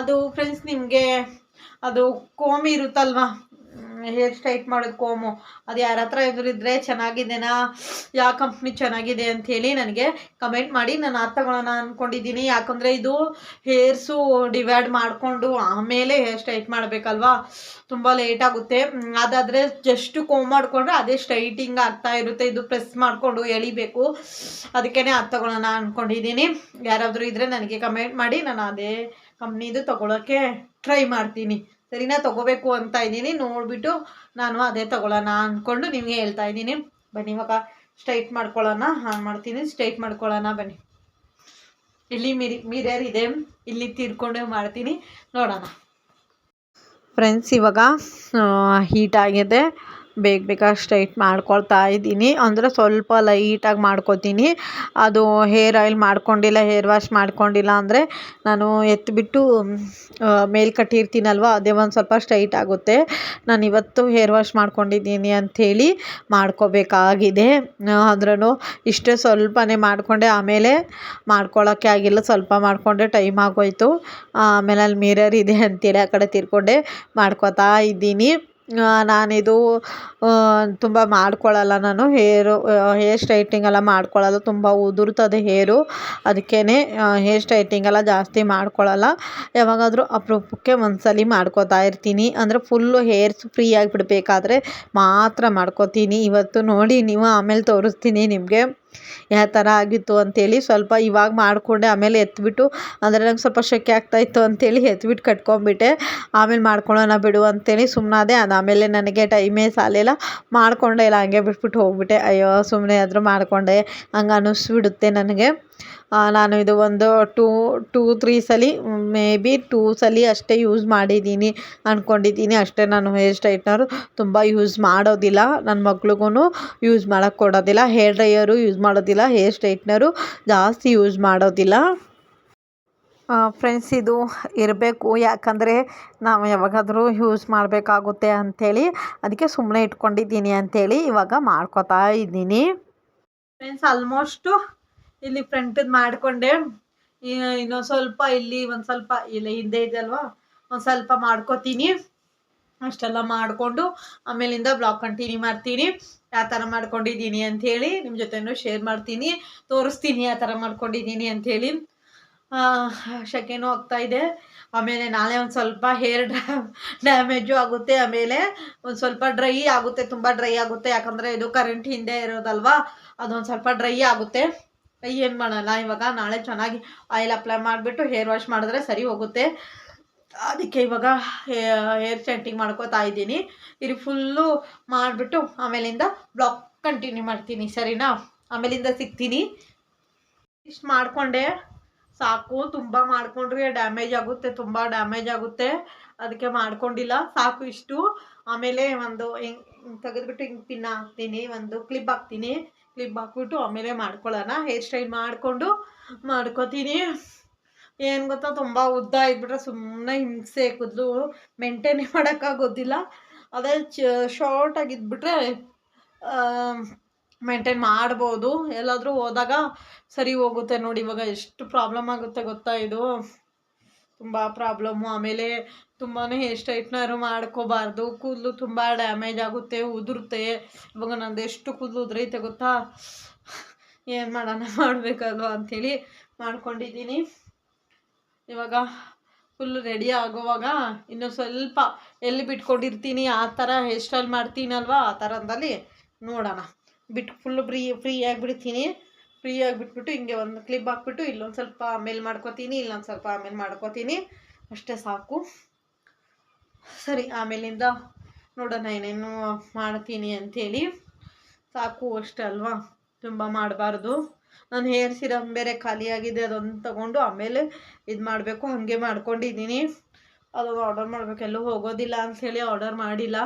ಅದು ಫ್ರೆಂಡ್ಸ್ ನಿಮಗೆ ಅದು ಕೋಮಿ ಇರುತ್ತಲ್ವಾ? ಹೇರ್ ಸ್ಟ್ರೈಟ್ ಮಾಡೋದು ಕೋಮು. ಅದು ಯಾರ ಹತ್ರ ಎದುರಿದ್ರೆ ಚೆನ್ನಾಗಿದೆನಾ? ಯಾವ ಕಂಪ್ನಿ ಚೆನ್ನಾಗಿದೆ ಅಂಥೇಳಿ ನನಗೆ ಕಮೆಂಟ್ ಮಾಡಿ ನಾನು ಅದು ತಗೊಳ್ಳೋಣ ಅಂದ್ಕೊಂಡಿದ್ದೀನಿ ಯಾಕಂದರೆ ಇದು ಹೇರ್ಸು ಡಿವೈಡ್ ಮಾಡಿಕೊಂಡು ಆಮೇಲೆ ಹೇರ್ ಸ್ಟ್ರೈಟ್ ಮಾಡಬೇಕಲ್ವಾ? ತುಂಬ ಲೇಟ್ ಆಗುತ್ತೆ. ಅದಾದರೆ ಜಸ್ಟ್ ಕೋಮ್ ಮಾಡಿಕೊಂಡ್ರೆ ಅದೇ ಸ್ಟ್ರೈಟಿಂಗ್ ಆಗ್ತಾ ಇರುತ್ತೆ. ಇದು ಪ್ರೆಸ್ ಮಾಡಿಕೊಂಡು ಎಳಿಬೇಕು. ಅದಕ್ಕೇ ಅದು ತಗೊಳ್ಳೋಣ ಅಂದ್ಕೊಂಡಿದ್ದೀನಿ ಯಾರಾದರೂ ಇದ್ದರೆ ನನಗೆ ಕಮೆಂಟ್ ಮಾಡಿ. ನಾನು ಅದೇ ಕಂಪ್ನಿದು ತಗೊಳ್ಳೋಕ್ಕೆ ಟ್ರೈ ಮಾಡ್ತೀನಿ. ಸರಿನಾ ತಗೋಬೇಕು ಅಂತ ಇದ್ದೀನಿ. ನೋಡಿಬಿಟ್ಟು ನಾನು ಅದೇ ತಗೊಳ್ಳೋಣ ಅಂದ್ಕೊಂಡು ನಿಮಗೆ ಹೇಳ್ತಾ ಇದ್ದೀನಿ. ಬನ್ನಿ ಇವಾಗ ಸ್ಟ್ರೈಟ್ ಮಾಡ್ಕೊಳ್ಳೋಣ. ಹಾನ್ ಮಾಡ್ತೀನಿ. ಸ್ಟ್ರೈಟ್ ಮಾಡ್ಕೊಳ್ಳೋಣ ಬನ್ನಿ. ಇಲ್ಲಿ ಮಿರಿ ಮಿರರ್ ಇದೆ. ಇಲ್ಲಿ ತೀರ್ಕೊಂಡು ಮಾಡ್ತೀನಿ. ನೋಡೋಣ. ಫ್ರೆಂಡ್ಸ್ ಇವಾಗ ಹೀಟ್ ಆಗಿದೆ. ಬೇಗ ಬೇಗ ಸ್ಟ್ರೈಟ್ ಮಾಡ್ಕೊಳ್ತಾ ಇದ್ದೀನಿ. ಅಂದರೆ ಸ್ವಲ್ಪ ಲೈಟಾಗಿ ಮಾಡ್ಕೊತೀನಿ. ಅದು ಹೇರ್ ಆಯಿಲ್ ಮಾಡ್ಕೊಂಡಿಲ್ಲ, ಹೇರ್ ವಾಶ್ ಮಾಡ್ಕೊಂಡಿಲ್ಲ ಅಂದರೆ ನಾನು ಎತ್ತಿಬಿಟ್ಟು ಮೇಲ್ ಕಟ್ಟಿರ್ತೀನಲ್ವ, ಅದೇ ಒಂದು ಸ್ವಲ್ಪ ಸ್ಟ್ರೈಟ್ ಆಗುತ್ತೆ. ನಾನು ಇವತ್ತು ಹೇರ್ ವಾಶ್ ಮಾಡ್ಕೊಂಡಿದ್ದೀನಿ ಅಂಥೇಳಿ ಮಾಡ್ಕೋಬೇಕಾಗಿದೆ. ಅಂದ್ರೂ ಇಷ್ಟೇ ಸ್ವಲ್ಪನೇ ಮಾಡಿಕೊಂಡೆ, ಆಮೇಲೆ ಮಾಡ್ಕೊಳ್ಳೋಕ್ಕೆ ಆಗಿಲ್ಲ, ಸ್ವಲ್ಪ ಮಾಡಿಕೊಂಡೆ, ಟೈಮ್ ಆಗೋಯಿತು. ಆಮೇಲೆ ಅಲ್ಲಿ ಮಿರರ್ ಇದೆ ಅಂತೇಳಿ ಆ ಕಡೆ ತಿರ್ಕೊಂಡೆ ಮಾಡ್ಕೋತಾ ಇದ್ದೀನಿ. ನಾನಿದು ತುಂಬ ಮಾಡ್ಕೊಳ್ಳಲ್ಲ ನಾನು. ಹೇರು ಹೇರ್ ಸ್ಟ್ರೈಟಿಂಗ್ ಎಲ್ಲ ಮಾಡ್ಕೊಳ್ಳಲ್ಲ ತುಂಬ ಉದುರ್ತದೆ ಹೇರು. ಅದಕ್ಕೇ ಹೇರ್ ಸ್ಟ್ರೈಟಿಂಗ್ ಎಲ್ಲ ಜಾಸ್ತಿ ಮಾಡ್ಕೊಳ್ಳಲ್ಲ ಯಾವಾಗಾದರೂ ಅಪರೂಪಕ್ಕೆ ಒಂದ್ಸಲ ಮಾಡ್ಕೋತಾ ಇರ್ತೀನಿ. ಅಂದರೆ ಫುಲ್ಲು ಹೇರ್ಸ್ ಫ್ರೀ ಆಗಿಬಿಡ್ಬೇಕಾದ್ರೆ ಮಾತ್ರ ಮಾಡ್ಕೋತೀನಿ. ಇವತ್ತು ನೋಡಿ ನೀವು ಆಮೇಲೆ ತೋರಿಸ್ತೀನಿ ನಿಮಗೆ. ಯಾವ ಥರ ಆಗಿತ್ತು ಅಂತೇಳಿ ಸ್ವಲ್ಪ ಇವಾಗ ಮಾಡಿಕೊಂಡೆ, ಆಮೇಲೆ ಎತ್ಬಿಟ್ಟು, ಅಂದರೆ ನಂಗೆ ಸ್ವಲ್ಪ ಶೆಕೆ ಆಗ್ತಾಯಿತ್ತು ಅಂತೇಳಿ ಎತ್ಬಿಟ್ಟು ಕಟ್ಕೊಂಡ್ಬಿಟ್ಟೆ ಆಮೇಲೆ ಮಾಡ್ಕೊಳ್ಳೋಣ ಬಿಡು ಅಂತೇಳಿ ಸುಮ್ಮನಾದೆ ಆಮೇಲೆ ನನಗೆ ಟೈಮೇ ಸಾಲಿಲ್ಲ. ಮಾಡಿಕೊಂಡೆ, ಇಲ್ಲ ಹಂಗೆ ಬಿಟ್ಬಿಟ್ಟು ಹೋಗಿಬಿಟ್ಟೆ. ಅಯ್ಯೋ ಸುಮ್ಮನೆ ಆದರೂ ಮಾಡಿಕೊಂಡೆ. ಹಂಗೆ ಅನ್ನಿಸ್ಬಿಡುತ್ತೆ ನನಗೆ. ನಾನು ಇದು ಒಂದು ಟೂ ಟೂ ತ್ರೀ ಸಲ ಮೇ ಬಿ ಟೂ ಸಲ ಅಷ್ಟೇ ಯೂಸ್ ಮಾಡಿದ್ದೀನಿ ಅಂದ್ಕೊಂಡಿದ್ದೀನಿ ಅಷ್ಟೇ ನಾನು ಹೇರ್ ಸ್ಟ್ರೈಟ್ನರ್ ತುಂಬ ಯೂಸ್ ಮಾಡೋದಿಲ್ಲ. ನನ್ನ ಮಕ್ಳಿಗೂ ಯೂಸ್ ಮಾಡೋಕ್ಕೆ ಕೊಡೋದಿಲ್ಲ. ಹೇರ್ ಡ್ರೈಯರು ಯೂಸ್ ಮಾಡೋದಿಲ್ಲ. ಹೇರ್ ಸ್ಟ್ರೈಟ್ನರು ಜಾಸ್ತಿ ಯೂಸ್ ಮಾಡೋದಿಲ್ಲ. ಫ್ರೆಂಡ್ಸ್ ಇದು ಇರಬೇಕು. ಯಾಕಂದರೆ ನಾವು ಯಾವಾಗಾದರೂ ಯೂಸ್ ಮಾಡಬೇಕಾಗುತ್ತೆ ಅಂಥೇಳಿ ಅದಕ್ಕೆ ಸುಮ್ಮನೆ ಇಟ್ಕೊಂಡಿದ್ದೀನಿ ಅಂಥೇಳಿ ಇವಾಗ ಮಾಡ್ಕೋತಾ ಇದ್ದೀನಿ. ಫ್ರೆಂಡ್ಸ್ ಆಲ್ಮೋಸ್ಟು ಇಲ್ಲಿ ಫ್ರಂಟದ್ದು ಮಾಡಿಕೊಂಡೆ. ಇನ್ನೊಂದು ಸ್ವಲ್ಪ ಇಲ್ಲಿ ಒಂದು ಸ್ವಲ್ಪ ಇಲ್ಲಿ, ಹಿಂದೆ ಇದೆಯಲ್ವಾ ಒಂದು ಸ್ವಲ್ಪ ಮಾಡ್ಕೋತೀನಿ. ಅಷ್ಟೆಲ್ಲ ಮಾಡಿಕೊಂಡು ಆಮೇಲಿಂದ ಬ್ಲಾಗ್ ಕಂಟಿನ್ಯೂ ಮಾಡ್ತೀನಿ. ಯಾವ ಥರ ಮಾಡ್ಕೊಂಡಿದ್ದೀನಿ ಅಂಥೇಳಿ ನಿಮ್ಮ ಜೊತೆನೂ ಶೇರ್ ಮಾಡ್ತೀನಿ. ತೋರಿಸ್ತೀನಿ ಯಾವ ಥರ ಮಾಡ್ಕೊಂಡಿದ್ದೀನಿ ಅಂಥೇಳಿ ಶೆಕೆನೂ ಆಗ್ತಾ ಇದೆ. ಆಮೇಲೆ ನಾಳೆ ಒಂದು ಸ್ವಲ್ಪ ಹೇರ್ ಡ್ಯಾಮೇಜು ಆಗುತ್ತೆ. ಆಮೇಲೆ ಒಂದು ಸ್ವಲ್ಪ ಡ್ರೈ ಆಗುತ್ತೆ. ತುಂಬ ಡ್ರೈ ಆಗುತ್ತೆ. ಯಾಕಂದರೆ ಇದು ಕರೆಂಟ್ ಹಿಂದೆ ಇರೋದಲ್ವಾ? ಅದೊಂದು ಸ್ವಲ್ಪ ಡ್ರೈ ಆಗುತ್ತೆ. ಏನು ಮಾಡೋಲ್ಲ, ಇವಾಗ ನಾಳೆ ಚೆನ್ನಾಗಿ ಆಯಿಲ್ ಅಪ್ಲೈ ಮಾಡಿಬಿಟ್ಟು ಹೇರ್ ವಾಶ್ ಮಾಡಿದ್ರೆ ಸರಿ ಹೋಗುತ್ತೆ. ಅದಕ್ಕೆ ಇವಾಗ ಹೇರ್ ಸ್ಟ್ರೈಟಿಂಗ್ ಮಾಡ್ಕೋತಾ ಇದ್ದೀನಿ. ಇದು ಫುಲ್ಲು ಮಾಡಿಬಿಟ್ಟು ಆಮೇಲಿಂದ ಬ್ಲಾಕ್ ಕಂಟಿನ್ಯೂ ಮಾಡ್ತೀನಿ, ಸರಿನಾ? ಆಮೇಲಿಂದ ಸಿಗ್ತೀನಿ. ಇಷ್ಟು ಮಾಡಿಕೊಂಡೆ. ಸಾಕು, ತುಂಬ ಮಾಡಿಕೊಂಡ್ರೆ ಡ್ಯಾಮೇಜ್ ಆಗುತ್ತೆ, ತುಂಬ ಡ್ಯಾಮೇಜ್ ಆಗುತ್ತೆ. ಅದಕ್ಕೆ ಮಾಡ್ಕೊಂಡಿಲ್ಲ, ಸಾಕು ಇಷ್ಟು. ಆಮೇಲೆ ಒಂದು ಹಿಂಗೆ ತೆಗೆದ್ಬಿಟ್ಟು ಹಿಂಗೆ ಪಿನ್ ಹಾಕ್ತೀನಿ, ಒಂದು ಕ್ಲಿಪ್ ಹಾಕ್ತೀನಿ. ಕ್ಲಿಪ್ ಹಾಕ್ಬಿಟ್ಟು ಆಮೇಲೆ ಮಾಡ್ಕೊಳ್ಳೋಣ. ಹೇರ್ ಸ್ಟೈಲ್ ಮಾಡಿಕೊಂಡು ಮಾಡ್ಕೋತೀನಿ. ಏನು ಗೊತ್ತಾ, ತುಂಬ ಉದ್ದ ಇದ್ಬಿಟ್ರೆ ಸುಮ್ಮನೆ ಹಿಂಸೆ ಕೂದಲು. ಮೇಂಟೈನ್ ಮಾಡೋಕ್ಕಾಗೋದಿಲ್ಲ. ಅದೇ ಚ ಶಾರ್ಟ್ ಆಗಿದ್ಬಿಟ್ರೆ ಮೇಂಟೈನ್ ಮಾಡ್ಬೋದು. ಎಲ್ಲಾದರೂ ಹೋದಾಗ ಸರಿ ಹೋಗುತ್ತೆ ನೋಡಿ ಇವಾಗ ಎಷ್ಟು ಪ್ರಾಬ್ಲಮ್ ಆಗುತ್ತೆ ಗೊತ್ತಾ ಇದು. ತುಂಬ ಪ್ರಾಬ್ಲಮ್ಮು ಆಮೇಲೆ ತುಂಬಾ ಹೇರ್ ಸ್ಟ್ರೈಟ್ನರು ಮಾಡ್ಕೋಬಾರ್ದು. ಕೂದಲು ತುಂಬ ಡ್ಯಾಮೇಜ್ ಆಗುತ್ತೆ, ಉದುರುತ್ತೆ. ಇವಾಗ ನಂದು ಎಷ್ಟು ಕೂದಲು ಉದುರೈತೆ ಗೊತ್ತಾ? ಏನು ಮಾಡೋಣ, ಮಾಡಬೇಕಲ್ವ ಅಂಥೇಳಿ ಮಾಡ್ಕೊಂಡಿದ್ದೀನಿ. ಇವಾಗ ಫುಲ್ ರೆಡಿ ಆಗೋವಾಗ ಇನ್ನು ಸ್ವಲ್ಪ ಎಲ್ಲಿ ಬಿಟ್ಕೊಂಡಿರ್ತೀನಿ, ಆ ಥರ ಹೇರ್ ಸ್ಟೈಲ್ ಮಾಡ್ತೀನಲ್ವ? ಆ ಥರದಲ್ಲಿ ನೋಡೋಣ. ಬಿಟ್ಟು ಫುಲ್ಲು ಫ್ರೀ ಫ್ರೀ ಆಗಿಬಿಡ್ತೀನಿ. ಫ್ರೀ ಆಗಿಬಿಟ್ಬಿಟ್ಟು ಹಿಂಗೆ ಒಂದು ಕ್ಲಿಪ್ ಹಾಕ್ಬಿಟ್ಟು ಇಲ್ಲೊಂದು ಸ್ವಲ್ಪ ಆಮೇಲೆ ಮಾಡ್ಕೋತೀನಿ, ಇಲ್ಲೊಂದು ಸ್ವಲ್ಪ ಆಮೇಲೆ ಮಾಡ್ಕೋತೀನಿ. ಅಷ್ಟೇ ಸಾಕು. ಸರಿ, ಆಮೇಲಿಂದ ನೋಡೋಣ ಏನೇನು ಮಾಡ್ತೀನಿ ಅಂಥೇಳಿ. ಸಾಕು ಅಷ್ಟೇ ಅಲ್ವಾ? ತುಂಬ ಮಾಡಬಾರ್ದು. ನಾನು ಹೇರ್ ಸಿರಮ್ ಬೇರೆ ಖಾಲಿಯಾಗಿದೆ ಅದೊಂದು ತಗೊಂಡು ಆಮೇಲೆ ಇದು ಮಾಡಬೇಕು, ಹಾಗೆ ಮಾಡ್ಕೊಂಡಿದ್ದೀನಿ. ಅದು ಆರ್ಡರ್ ಮಾಡಬೇಕೆಲ್ಲೂ ಹೋಗೋದಿಲ್ಲ ಅಂಥೇಳಿ ಆರ್ಡರ್ ಮಾಡಿಲ್ಲ.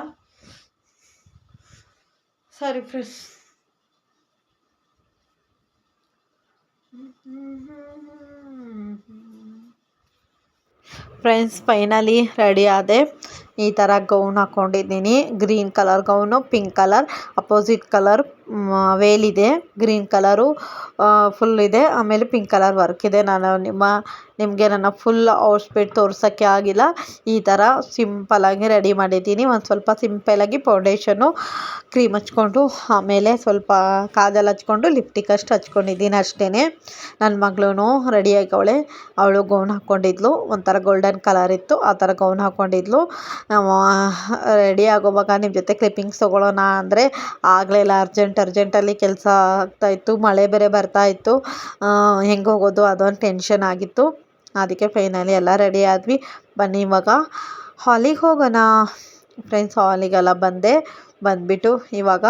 ಸರಿ ಫ್ರೆಂಡ್ಸ್ ಫ್ರೆಂಡ್ಸ್ ಫೈನಲಿ ರೆಡಿ ಆದೆ. ಈ ಥರ ಗೌನ್ ಹಾಕ್ಕೊಂಡಿದ್ದೀನಿ green colour gown pink colour opposite colour ವೇಲಿದೆ green colour full ಇದೆ, ಆಮೇಲೆ ಪಿಂಕ್ ಕಲರ್ ವರ್ಕ್ ಇದೆ. ನಾನು ನಿಮ್ಮ, ನಿಮಗೆ ನನ್ನ ಫುಲ್ ಔಟ್ಫಿಟ್ ತೋರ್ಸೋಕ್ಕೆ ಆಗಿಲ್ಲ. ಈ ಥರ ಸಿಂಪಲಾಗಿ ರೆಡಿ ಮಾಡಿದ್ದೀನಿ. ಒಂದು ಸ್ವಲ್ಪ ಸಿಂಪಲಾಗಿ ಫೌಂಡೇಶನ್ನು ಕ್ರೀಮ್ ಹಚ್ಕೊಂಡು, ಆಮೇಲೆ ಸ್ವಲ್ಪ ಕಾಜಲ್ ಹಚ್ಕೊಂಡು ಲಿಪ್ಟಿಕ್ ಅಷ್ಟು ಹಚ್ಕೊಂಡಿದ್ದೀನಿ ಅಷ್ಟೇ ನನ್ನ ಮಗಳೂ ರೆಡಿ ಆಗವಳೆ ಅವಳು ಗೌನ್ ಹಾಕ್ಕೊಂಡಿದ್ಲು ಒಂಥರ ಗೋಲ್ಡನ್ ಕಲರ್ ಇತ್ತು. ಆ ಥರ ಗೌನ್ ಹಾಕ್ಕೊಂಡಿದ್ಲು ರೆಡಿ ಆಗೋವಾಗ ನಿಮ್ಮ ಜೊತೆ ಕ್ಲಿಪ್ಪಿಂಗ್ಸ್ ತೊಗೊಳ್ಳೋಣ ಅಂದರೆ ಆಗಲೇ ಇಲ್ಲ ಅರ್ಜೆಂಟ್ ಅರ್ಜೆಂಟಲ್ಲಿ ಕೆಲಸ ಆಗ್ತಾಯಿತ್ತು ಮಳೆ ಬೇರೆ ಬರ್ತಾಯಿತ್ತು ಹೆಂಗೆ ಹೋಗೋದು ಅದೊಂದು ಟೆನ್ಷನ್ ಆಗಿತ್ತು. ಅದಕ್ಕೆ ಫೈನಲಿ ಎಲ್ಲ ರೆಡಿ ಆದ್ವಿ. ಬನ್ನಿ ಇವಾಗ. ಹಾಲಿಗೆ ಹೋಗೋಣ. ಫ್ರೆಂಡ್ಸ್ ಹಾಲಿಗೆಲ್ಲ ಬಂದೆ. ಬಂದುಬಿಟ್ಟು ಇವಾಗ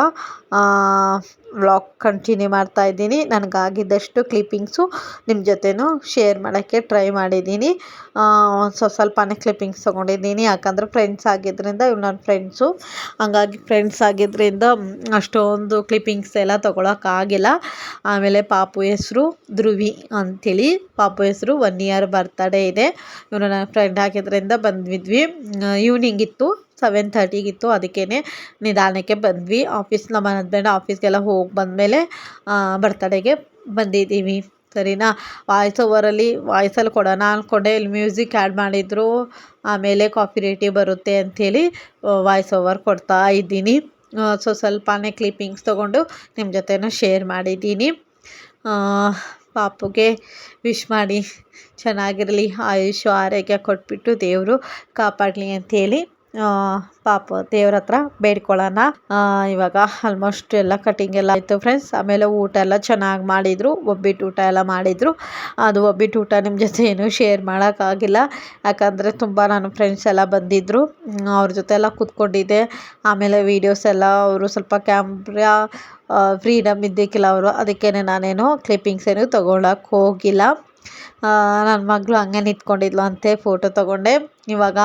ವ್ಲಾಗ್ ಕಂಟಿನ್ಯೂ ಮಾಡ್ತಾ ಇದ್ದೀನಿ. ನನಗಾಗಿದ್ದಷ್ಟು ಕ್ಲಿಪ್ಪಿಂಗ್ಸು ನಿಮ್ಮ ಜೊತೆನೂ ಶೇರ್ ಮಾಡೋಕ್ಕೆ ಟ್ರೈ ಮಾಡಿದ್ದೀನಿ. ಸ್ವಲ್ಪ ಸ್ವಲ್ಪನೇ ಕ್ಲಿಪ್ಪಿಂಗ್ಸ್ ತೊಗೊಂಡಿದ್ದೀನಿ. ಯಾಕಂದರೆ ಫ್ರೆಂಡ್ಸ್ ಆಗಿದ್ದರಿಂದ ಇವ್ರು ನನ್ನ ಫ್ರೆಂಡ್ಸು ಹಂಗಾಗಿ ಫ್ರೆಂಡ್ಸ್ ಆಗಿದ್ದರಿಂದ ಅಷ್ಟೊಂದು ಕ್ಲಿಪ್ಪಿಂಗ್ಸ್ ಎಲ್ಲ ತೊಗೊಳಕ್ಕಾಗಿಲ್ಲ ಆಮೇಲೆ ಪಾಪು ಹೆಸರು ಧ್ರುವಿ ಅಂಥೇಳಿ ಪಾಪು ಹೆಸರು ಒನ್ ಇಯರ್ ಬರ್ತಡೇ ಇದೆ. ಇವನು ನನ್ನ ಫ್ರೆಂಡ್ ಆಗಿದ್ದರಿಂದ ಬಂದಿದ್ವಿ ಈವ್ನಿಂಗ್ ಇತ್ತು. ಸೆವೆನ್ ಥರ್ಟಿಗಿತ್ತು ಅದಕ್ಕೇ ನಿಧಾನಕ್ಕೆ ಬಂದ್ವಿ. ಆಫೀಸ್ ನಮ್ಮ ಹಸ್ಬೆಂಡ್ ಆಫೀಸ್ಗೆಲ್ಲ ಹೋಗಿ ಬಂದಮೇಲೆ ಬರ್ತಡೇಗೆ ಬಂದಿದ್ದೀವಿ. ಸರಿನಾ? ವಾಯ್ಸ್ ಓವರಲ್ಲಿ ವಾಯ್ಸಲ್ಲಿ ಕೊಡೋಣ ಅಂದ್ಕೊಂಡೆ ಇಲ್ಲಿ ಮ್ಯೂಸಿಕ್ ಆ್ಯಡ್ ಮಾಡಿದ್ರು. ಆಮೇಲೆ ಕಾಫಿ ರೇಟಿ ಬರುತ್ತೆ ಅಂಥೇಳಿ ವಾಯ್ಸ್ ಓವರ್ ಕೊಡ್ತಾ ಇದ್ದೀನಿ. ಸೊ ಸ್ವಲ್ಪನೇ ಕ್ಲಿಪ್ಪಿಂಗ್ಸ್ ತೊಗೊಂಡು ನಿಮ್ಮ ಜೊತೆನೂ ಶೇರ್ ಮಾಡಿದ್ದೀನಿ. ಪಾಪುಗೆ ವಿಶ್ ಮಾಡಿ. ಚೆನ್ನಾಗಿರಲಿ. ಆಯುಷು ಆರೋಗ್ಯ ಕೊಟ್ಬಿಟ್ಟು ದೇವರು ಕಾಪಾಡಲಿ ಅಂಥೇಳಿ. ಪಾಪ ದೇವ್ರ ಹತ್ರ ಬೇಡ್ಕೊಳ್ಳೋಣ ಇವಾಗ ಆಲ್ಮೋಸ್ಟ್ ಎಲ್ಲ ಕಟಿಂಗ್ ಎಲ್ಲ ಆಯಿತು ಫ್ರೆಂಡ್ಸ್ ಆಮೇಲೆ ಊಟ ಎಲ್ಲ ಚೆನ್ನಾಗಿ ಮಾಡಿದರು. ಒಬ್ಬಿಟ್ಟು ಊಟ ಎಲ್ಲ ಮಾಡಿದರು. ಅದು ಒಬ್ಬಿಟ್ಟು ಊಟ ನಿಮ್ಮ ಜೊತೆ ಏನೂ ಶೇರ್ ಮಾಡೋಕ್ಕಾಗಿಲ್ಲ ಯಾಕಂದರೆ ತುಂಬ ನಾನು ಫ್ರೆಂಡ್ಸ್ ಎಲ್ಲ ಬಂದಿದ್ದರು ಅವ್ರ ಜೊತೆ ಎಲ್ಲ ಕೂತ್ಕೊಂಡಿದ್ದೆ. ಆಮೇಲೆ ವೀಡಿಯೋಸ್ ಎಲ್ಲ ಅವರು ಸ್ವಲ್ಪ ಕ್ಯಾಮ್ರಾ ಫ್ರೀಡಮ್ ಇದ್ದಕ್ಕಿಲ್ಲ ಅವರು. ಅದಕ್ಕೇ ನಾನೇನು ಕ್ಲಿಪ್ಪಿಂಗ್ಸ್ ಏನು ತೊಗೊಳಕ್ಕೆ ಹೋಗಿಲ್ಲ. ನನ್ನ ಮಗಳು ಹಂಗೆ ನಿಂತ್ಕೊಂಡಿದ್ಲು ಅಂತೆ ಫೋಟೋ ತೊಗೊಂಡೆ. ಇವಾಗ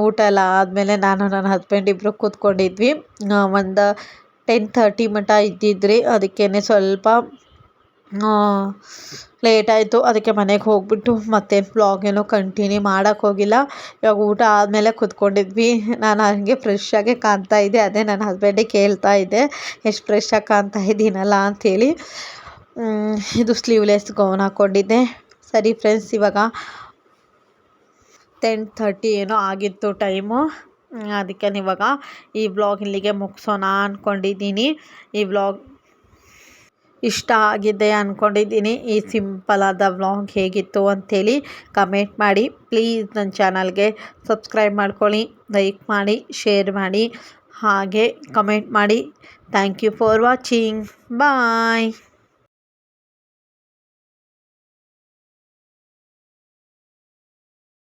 ಊಟ ಎಲ್ಲ ಆದಮೇಲೆ ನಾನು ನನ್ನ ಹಸ್ಬೆಂಡ್ ಇಬ್ಬರು ಕೂತ್ಕೊಂಡಿದ್ವಿ. ಒಂದು ಟೆನ್ ಥರ್ಟಿ ಮಟ್ಟ ಇದ್ದಿದ್ರಿ. ಅದಕ್ಕೇ ಸ್ವಲ್ಪ ಲೇಟ್ ಆಯಿತು. ಅದಕ್ಕೆ ಮನೆಗೆ ಹೋಗ್ಬಿಟ್ಟು ಮತ್ತೆ ಬ್ಲಾಗ್ ಏನೋ ಕಂಟಿನ್ಯೂ ಮಾಡೋಕ್ಕೆ ಹೋಗಿಲ್ಲ. ಇವಾಗ ಊಟ ಆದಮೇಲೆ ಕೂತ್ಕೊಂಡಿದ್ವಿ. ನಾನು ಹಾಗೆ ಫ್ರೆಶ್ ಆಗಿ ಕಾಣ್ತಾ ಇದ್ದೆ. ಅದೇ ನನ್ನ ಹಸ್ಬೆಂಡಿಗೆ ಕೇಳ್ತಾ ಇದ್ದೆ. ಎಷ್ಟು ಫ್ರೆಶ್ ಆಗಿ ಕಾಣ್ತಾ ಇದ್ದೀನಲ್ಲ ಅಂಥೇಳಿ ಇದು ಸ್ಲೀವ್ಲೆಸ್ ಗೌನ್ ಹಾಕ್ಕೊಂಡಿದ್ದೆ ಸರಿ ಫ್ರೆಂಡ್ಸ್ ಇವಾಗ ಟೆನ್ ಥರ್ಟಿ ಏನೋ ಆಗಿತ್ತು ಟೈಮು. ಅದಕ್ಕೆ ಇವಾಗ ಈ ವ್ಲಾಗ್ ಇಲ್ಲಿಗೆ ಮುಗಿಸೋಣ ಅಂದ್ಕೊಂಡಿದ್ದೀನಿ ಈ ವ್ಲಾಗ್ ಇಷ್ಟ ಆಗಿದೆ ಅಂದ್ಕೊಂಡಿದ್ದೀನಿ ಈ ಸಿಂಪಲಾದ ವ್ಲಾಗ್ ಹೇಗಿತ್ತು ಅಂಥೇಳಿ ಕಮೆಂಟ್ ಮಾಡಿ. ಪ್ಲೀಸ್ ನನ್ನ ಚಾನಲ್ಗೆ ಸಬ್ಸ್ಕ್ರೈಬ್ ಮಾಡ್ಕೊಳ್ಳಿ ಲೈಕ್ ಮಾಡಿ ಶೇರ್ ಮಾಡಿ, ಹಾಗೆ ಕಮೆಂಟ್ ಮಾಡಿ. Thank you for watching bye